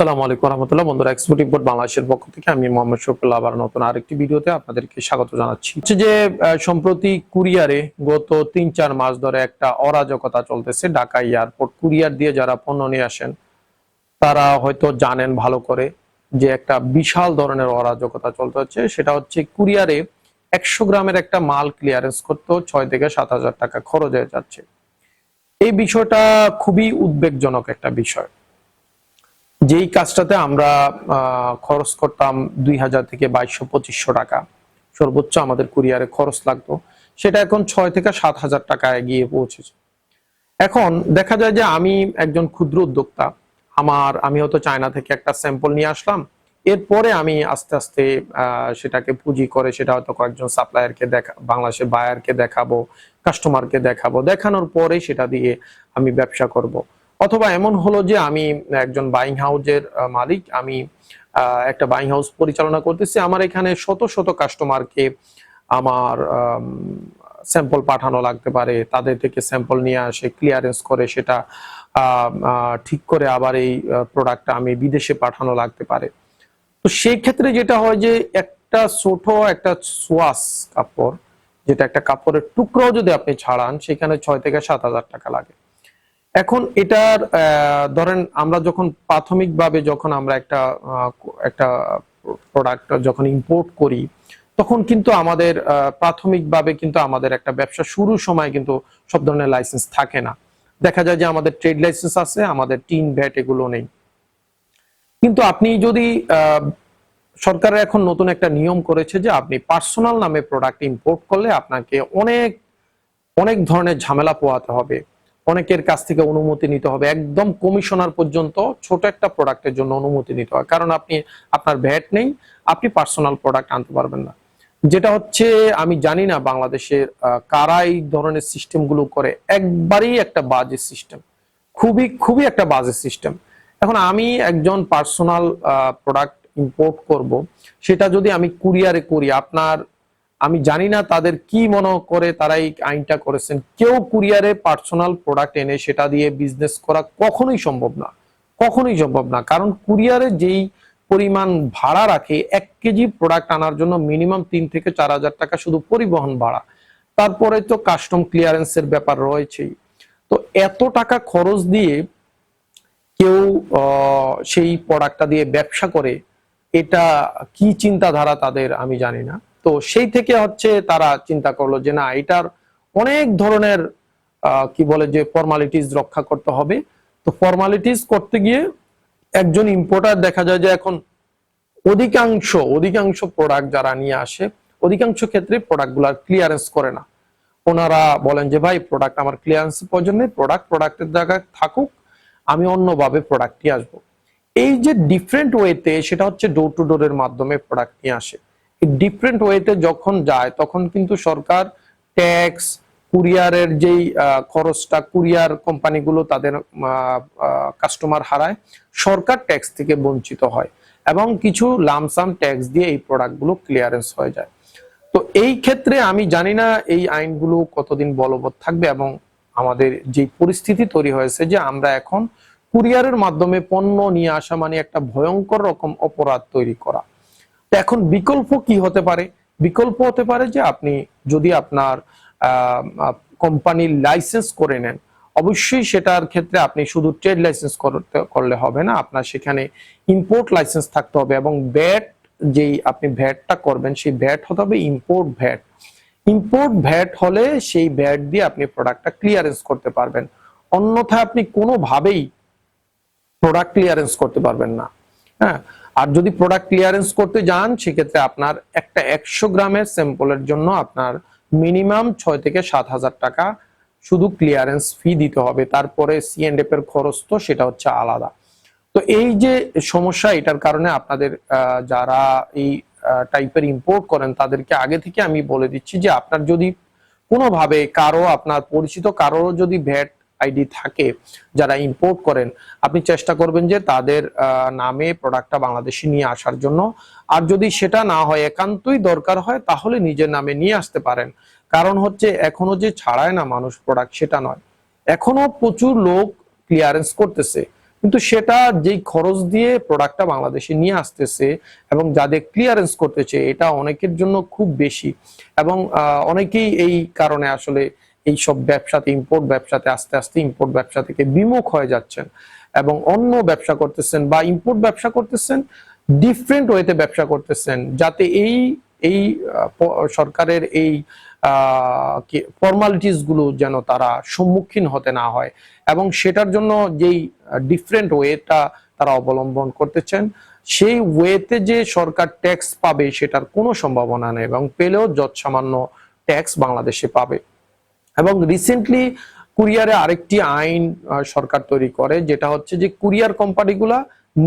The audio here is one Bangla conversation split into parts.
আসসালামু আলাইকুম রহমতুল্লাহ। বন্ধুরা এক্সপোর্ট ইম্পোর্ট বাংলাদেশের পক্ষ থেকে আমি মোহাম্মদ শফিউল্লাহ আবার নতুন আরেকটি ভিডিওতে আপনাদেরকে স্বাগত জানাচ্ছি। হচ্ছে যে সম্প্রতি কুরিয়ারে গত তিন চার মাস ধরে একটা অরাজকতা চলতেছে ঢাকা এয়ারপোর্ট। কুরিয়ার দিয়ে যারা পণ্য নিয়ে আসেন, তারা হয়তো জানেন ভালো করে যে একটা বিশাল ধরনের অরাজকতা চলতে হচ্ছে। সেটা হচ্ছে কুরিয়ারে একশো গ্রামের একটা মাল ক্লিয়ারেন্স করতেও ছয় থেকে সাত হাজার টাকা খরচ হয়ে যাচ্ছে। এই বিষয়টা খুবই উদ্বেগজনক একটা বিষয়। যেই কাজটাতে আমরা খরচ করতাম দুই হাজার থেকে বাইশশো, পঁচিশশো টাকা। সর্বোচ্চ আমাদের কুরিয়ারে খরচ লাগতো। সেটা এখন ছয় থেকে সাত হাজার টাকায় গিয়ে পৌঁছেছে। এখন দেখা যায় যে আমি একজন ক্ষুদ্র উদ্যোক্তা। আমার, আমি হয়তো চায়না থেকে একটা স্যাম্পল নিয়ে আসলাম। এরপরে আমি আস্তে আস্তে সেটাকে পুঁজি করে সেটা হয়তো কয়েকজন সাপ্লায়ারকে দেখা, বাংলাদেশের বায়ারকে দেখাবো কাস্টমারকে দেখাবো। দেখানোর পরে সেটা দিয়ে আমি ব্যবসা করব। অথবা এমন হলো যে আমি একজন বাইং হাউজের মালিক, আমি একটা বাইং হাউস পরিচালনা করতেছি, আমার এখানে শত শত কাস্টমারকে আমার স্যাম্পল পাঠানো লাগতে পারে, তাদের থেকে স্যাম্পল নিয়ে আসে ক্লিয়ারেন্স করে সেটা ঠিক করে আবার এই প্রোডাক্টটা আমি বিদেশে পাঠানো লাগতে পারে। তো সেই ক্ষেত্রে যেটা হয় যে একটা ছোট একটা সোয়াস কাপড়, যেটা একটা কাপড়ের টুকরো যদি আপনি ছাড়ান, সেখানে ছয় থেকে সাত হাজার টাকা লাগে। এখন এটার ধরেন আমরা যখন প্রাথমিকভাবে যখন আমরা একটা একটা প্রোডাক্ট যখন ইম্পোর্ট করি তখন কিন্তু আমাদের প্রাথমিকভাবে কিন্তু আমাদের একটা ব্যবসা শুরুর সময় কিন্তু সব ধরনের লাইসেন্স থাকে না। দেখা যায় যে আমাদের ট্রেড লাইসেন্স আছে আমাদের টিন ভ্যাট এগুলো নেই। কিন্তু আপনি যদি আহ, সরকারের এখন নতুন একটা নিয়ম করেছে যে আপনি পার্সোনাল নামে প্রোডাক্ট ইম্পোর্ট করলে আপনাকে অনেক অনেক ধরনের ঝামেলা পোহাতে হবে। অনেকের কাছ থেকে অনুমতি নিতে হবে। একদম কমিশনার পর্যন্ত ছোট একটা প্রোডাক্টের জন্য অনুমতি নিতে হয় কারণ আপনি, আপনার ভ্যাট নেই, আপনি পার্সোনাল প্রোডাক্ট আনতে পারবেন না। যেটা হচ্ছে, আমি জানি না বাংলাদেশের কারা এই ধরনের সিস্টেমগুলো করে। একবারেই একটা বাজে সিস্টেম। খুবই খুবই একটা বাজে সিস্টেম। এখন আমি একজন পার্সোনাল প্রোডাক্ট ইম্পোর্ট করব। সেটা যদি আমি কুরিয়ারে করি, আপনার আমি জানি না তাদের কি মনে করে তারা এই আইনটা করেছেন। কেউ কুরিয়ারে পার্সোনাল প্রোডাক্ট এনে সেটা দিয়ে বিজনেস করা কখনোই সম্ভব না। কখনোই সম্ভব না। কারণ কুরিয়ারে যেই পরিমাণ ভাড়া রাখে, এক কেজি প্রোডাক্ট আনার জন্য মিনিমাম তিন থেকে চার হাজার টাকা শুধু পরিবহন ভাড়া। তারপরে তো কাস্টম ক্লিয়ারেন্সের ব্যাপার রয়েছেই। তো এত টাকা খরচ দিয়ে কেউ সেই প্রোডাক্টটা দিয়ে ব্যবসা করে, এটা কি চিন্তাধারা তাদের আমি জানি না। তো সেই থেকে হচ্ছে তারা চিন্তা করল যে না, এটার অনেক ধরনের কি বলে যে ফর্মালিটিস রক্ষা করতে হবে। তো ফর্মালিটিস করতে গিয়ে একজন ইম্পোর্টার দেখা যায় যে এখন অধিকাংশ অধিকাংশ প্রোডাক্ট যারা নিয়ে আসে, অধিকাংশ ক্ষেত্রে প্রোডাক্টগুলার ক্লিয়ারেন্স করে না। ওনারা বলেন যে, ভাই প্রোডাক্ট আমার ক্লিয়ারেন্স প্রয়োজন নেই প্রোডাক্ট প্রোডাক্টের জায়গায় থাকুক, আমি অন্যভাবে প্রোডাক্টটি আসব। এই যে ডিফারেন্ট ওয়েতে সেটা হচ্ছে ডোর টু ডোরের মাধ্যমে প্রোডাক্ট নিয়ে আসে। ডিফারেন্ট ওয়েতে যখন যায়, তখন কিন্তু সরকার ট্যাক্স কুরিয়ারের যেই খরচটা কুরিয়ার কোম্পানিগুলো তাদের কাস্টমার হারায়, সরকার ট্যাক্স থেকে বঞ্চিত হয় এবং কিছু লামসাম ট্যাক্স দিয়ে এই প্রোডাক্টগুলো ক্লিয়ারেন্স হয়ে যায়। তো এই ক্ষেত্রে আমি জানি না এই আইনগুলো কতদিন বলবৎ থাকবে এবং আমাদের যে পরিস্থিতি তৈরি হয়েছে যে আমরা এখন কুরিয়ারের মাধ্যমে পণ্য নিয়ে আসা মানে একটা ভয়ঙ্কর রকম অপরাধ তৈরি করা। এখন বিকল্প কি হতে পারে? বিকল্প হতে পারে যে আপনি যদি আপনার কোম্পানির লাইসেন্স করে নেন, অবশ্যই সেটার ক্ষেত্রে আপনি শুধু ট্রেড লাইসেন্স করতে, করলে হবে না। আপনার সেখানে ইম্পোর্ট লাইসেন্স থাকতে হবে এবং ব্যাট যেই আপনি ভ্যাটটা করবেন, সেই ভ্যাট হতে হবে ইম্পোর্ট ভ্যাট ইম্পোর্ট ভ্যাট হলে সেই ভ্যাট দিয়ে আপনি প্রোডাক্টটা ক্লিয়ারেন্স করতে পারবেন। অন্যথায় আপনি কোনোভাবেই প্রোডাক্ট ক্লিয়ারেন্স করতে পারবেন না। হ্যাঁ? আর যদি প্রোডাক্ট ক্লিয়ারেন্স করতে যান, সেক্ষেত্রে আপনার একটা একশো গ্রামের স্যাম্পলের জন্য আপনার মিনিমাম ছয় থেকে সাত হাজার টাকা শুধু ক্লিয়ারেন্স ফি দিতে হবে। তারপরে সি এন্ড এফ এর খরচ তো সেটা হচ্ছে আলাদা। তো এই যে সমস্যা, এটার কারণে আপনাদের যারা এই টাইপের ইম্পোর্ট করেন, তাদেরকে আগে থেকে আমি বলে দিচ্ছি যে আপনার যদি কোনোভাবে কারও, আপনার পরিচিত কারও যদি ভ্যাট আইডি থাকে যারা ইম্পোর্ট করেন, আপনি চেষ্টা করবেন যে তাদের নামে প্রোডাক্টটা বাংলাদেশে নিয়ে আসার জন্য। আর যদি সেটা না হয়, একান্তই দরকার হয়, তাহলে নিজের নামে নিয়ে আসতে পারেন। কারণ হচ্ছে এখনও যে ছাড়ায় না মানুষ প্রোডাক্ট সেটা নয়। এখনও প্রচুর লোক ক্লিয়ারেন্স করতেছে। কিন্তু সেটা যেই খরচ দিয়ে প্রোডাক্টটা বাংলাদেশে নিয়ে আসতেছে এবং যাদের ক্লিয়ারেন্স করতেছে, এটা অনেকের জন্য খুব বেশি। এবং অনেকেই এই কারণে আসলে এই সব ব্যবসাতে ইম্পোর্ট ব্যবসাতে, আস্তে আস্তে ইম্পোর্ট ব্যবসা থেকে বিমুখ হয়ে যাচ্ছেন এবং অন্য ব্যবসা করতেছেন বা ইম্পোর্ট ব্যবসা করতেছেন ডিফারেন্ট ওয়েতে ব্যবসা করতেছেন, যাতে এই এই সরকারের এই ফর্মালিটিসগুলো যেন তারা সম্মুখীন হতে না হয় এবং সেটার জন্য যেই ডিফারেন্ট ওয়েটা তারা অবলম্বন করতেছেন, সেই ওয়েতে যে সরকার ট্যাক্স পাবে সেটার কোনো সম্ভাবনা নেই এবং পেলেও যৎসামান্য ট্যাক্স বাংলাদেশে পাবে। এবং রিসেন্টলি কুরিয়ারে আরেকটি আইন সরকার তৈরি করে, যেটা হচ্ছে যে কুরিয়ার কোম্পানিগুলা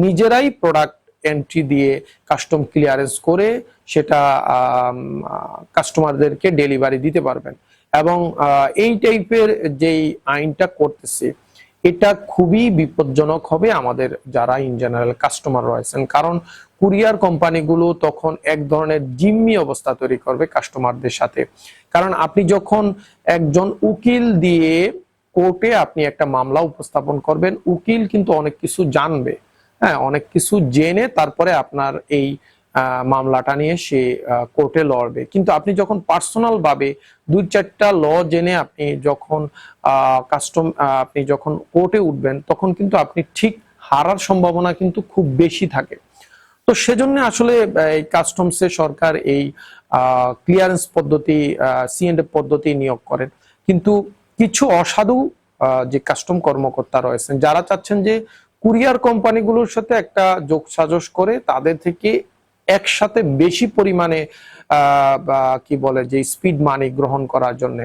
নিজেরাই প্রোডাক্ট এন্ট্রি দিয়ে কাস্টম ক্লিয়ারেন্স করে সেটা কাস্টমারদেরকে ডেলিভারি দিতে পারবেন। এবং এই টাইপের যেই আইনটা করতেছে এটা খুবই বিপজ্জনক হবে আমাদের যারা ইন জেনারেল কাস্টমার রয়েছেন। কারণ কুরিয়ার কোম্পানিগুলো তখন এক ধরনের জিম্মি অবস্থা তৈরি করবে কাস্টমারদের সাথে। কারণ আপনি যখন একজন উকিল দিয়ে কোর্টে আপনি একটা মামলা উপস্থাপন করবেন, উকিল কিন্তু অনেক কিছু জানবে। হ্যাঁ অনেক কিছু জেনে তারপরে আপনার এই মামলাটা নিয়ে সে কোর্টে লড়বে। কিন্তু আপনি যখন পার্সোনাল ভাবে দুই চারটা ল জেনে আপনি যখন কাস্টম আপনি যখন কোর্টে উঠবেন, তখন কিন্তু আপনি ঠিক হারার সম্ভাবনা কিন্তু খুব বেশি থাকে। তো সেজন্য আসলে এই কাস্টমসে সরকার এই ক্লিয়ারেন্স পদ্ধতি সিএনডে পদ্ধতি নিয়োগ করেন। কিন্তু কিছু অসাধু যে কাস্টম কর্মকর্তা রয়েছেন, যারা চাচ্ছেন যে কুরিয়ার কোম্পানিগুলোর সাথে একটা যোগ সাজস করে তাদের থেকে একসাথে বেশি পরিমাণে কি বলে, যে স্পিড মানি গ্রহণ করার জন্য।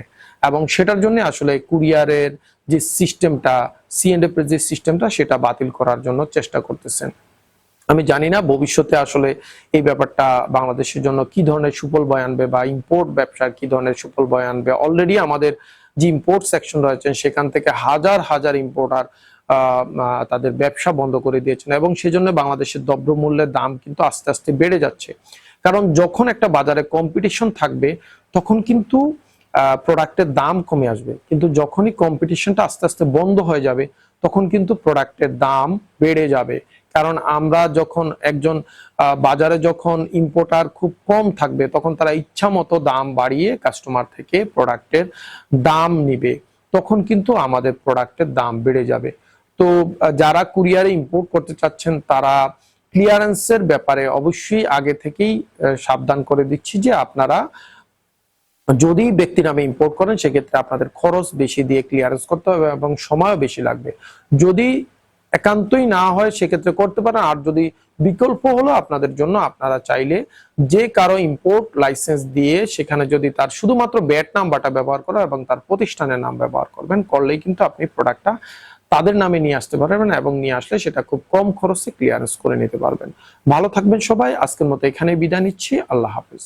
এবং সেটার জন্য আসলে কুরিয়ারের যে সিস্টেমটা সিএনডে যে সিস্টেমটা সেটা বাতিল করার জন্য চেষ্টা করতেছেন। আমি জানি না ভবিষ্যতে আসলে এই ব্যাপারটা বাংলাদেশের জন্য কি ধরনের সুফল বয় আনবে বা ইম্পোর্ট ব্যবসার কি ধরনের সুফল বয় আনবে। অলরেডি আমাদের যে ইম্পোর্ট সেকশন রয়েছেন, সেখান থেকে হাজার হাজার ইম্পোর্টার তাদের ব্যবসা বন্ধ করে দিয়েছেন এবং সেজন্য বাংলাদেশের দ্রব্যমূল্যের দাম কিন্তু আস্তে আস্তে বেড়ে যাচ্ছে। কারণ যখন একটা বাজারে কম্পিটিশন থাকবে, তখন কিন্তু প্রোডাক্টের দাম কমে আসবে। কিন্তু যখনই কম্পিটিশনটা আস্তে আস্তে বন্ধ হয়ে যাবে, তখন কিন্তু প্রোডাক্টের দাম বেড়ে যাবে। কারণ আমরা যখন একজন বাজারে যখন ইম্পোর্টার খুব কম থাকবে, তখন তারা ইচ্ছা মতো দাম বাড়িয়ে কাস্টমার থেকে প্রোডাক্টের দাম নিবে। তখন কিন্তু আমাদের প্রোডাক্টের দাম বেড়ে যাবে। তো যারা কুরিয়ারে ইম্পোর্ট করতে চাচ্ছেন, তারা ক্লিয়ারেন্সের ব্যাপারে অবশ্যই আগে থেকেই সাবধান করে দিচ্ছি যে আপনারা যদি ব্যক্তি নামে ইম্পোর্ট করেন, সেক্ষেত্রে আপনাদের খরচ বেশি দিয়ে ক্লিয়ারেন্স করতে হবে এবং সময়ও বেশি লাগবে। যদি একান্তই না হয়, সেক্ষেত্রে করতে পারেন। আর যদি বিকল্প হলো, আপনাদের জন্য আপনারা চাইলে যে কারও ইম্পোর্ট লাইসেন্স দিয়ে সেখানে যদি তার শুধুমাত্র ব্যাট নাম্বারটা ব্যবহার করা এবং তার প্রতিষ্ঠানের নাম ব্যবহার করবেন, করলেই কিন্তু আপনি প্রোডাক্টটা তাদের নামে নিয়ে আসতে পারবেন এবং নিয়ে আসলে সেটা খুব কম খরচে ক্লিয়ারেন্স করে নিতে পারবেন। ভালো থাকবেন সবাই, আজকের মতো এখানে বিদায় নিচ্ছি। আল্লাহ হাফিজ।